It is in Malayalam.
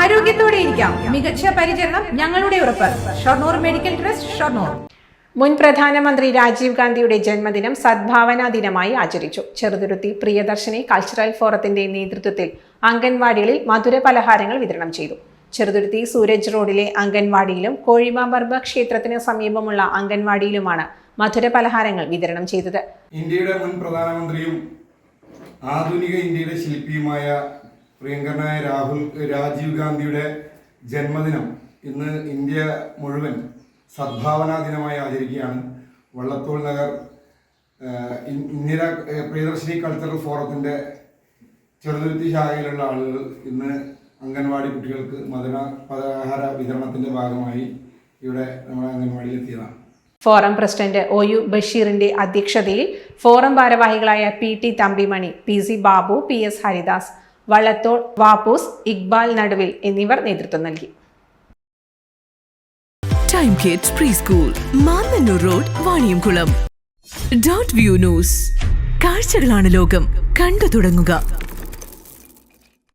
ആരോഗ്യത്തോടെ ഇരിക്കാം. മികച്ച പരിചരണം ഞങ്ങളുടെ ഉറപ്പ്. Shoranur medical trust Shoranur. മുൻ പ്രധാനമന്ത്രി രാജീവ് ഗാന്ധിയുടെ ജന്മദിനം സദ്ഭാവനാ ദിനമായി ആചരിച്ചു. ചെറുതുരുത്തി പ്രിയദർശിനി കൾച്ചറൽ ഫോറത്തിന്റെ നേതൃത്വത്തിൽ അംഗൻവാടികളിൽ മധുര പലഹാരങ്ങൾ വിതരണം ചെയ്തു. ചെറുതുരുത്തി സൂരജ് റോഡിലെ അംഗൻവാടിയിലും കോഴിമാമ്പർബ ക്ഷേത്രത്തിന് സമീപമുള്ള അംഗൻവാടിയിലുമാണ് മധുര പലഹാരങ്ങൾ വിതരണം ചെയ്തത്. ഇന്ത്യയുടെ മുൻ പ്രധാനമന്ത്രിയും ആധുനിക ഇന്ത്യയുടെ ശില്പിയുമായ പ്രിയങ്കരനായ രാഹുൽ രാജീവ് ഗാന്ധിയുടെ ജന്മദിനം ഇന്ന് ഇന്ത്യ മുഴുവൻ സദ്ഭാവനാ ദിനമായി ആചരിക്കുകയാണ്. വള്ളത്തോൾ നഗർ ഇന്ദിര പ്രിയദർശിനി കൾച്ചറൽ ഫോറത്തിന്റെ ചെറുതുരുത്തി ശാഖയിലുള്ള ആളുകൾ ഇന്ന് അംഗൻവാടി കുട്ടികൾക്ക് മധുര പലഹാര വിതരണത്തിന്റെ ഭാഗമായി ഇവിടെ നമ്മുടെ അംഗൻവാടിയിൽ എത്തിയതാണ്. ഫോറം പ്രസിഡന്റ് ഒ യു ബഷീറിന്റെ അധ്യക്ഷതയിൽ ഫോറം ഭാരവാഹികളായ P T Thampimani P C Babu P S Haridas Vallathol Vappoos Iqbal നടുവിൽ എന്നിവർ നേതൃത്വം നൽകി. Time kids preschool Mannannur road Vaniyamkulam dot view news കാഴ്ചകളാണ് ലോകം. കണ്ടു തുടങ്ങുക.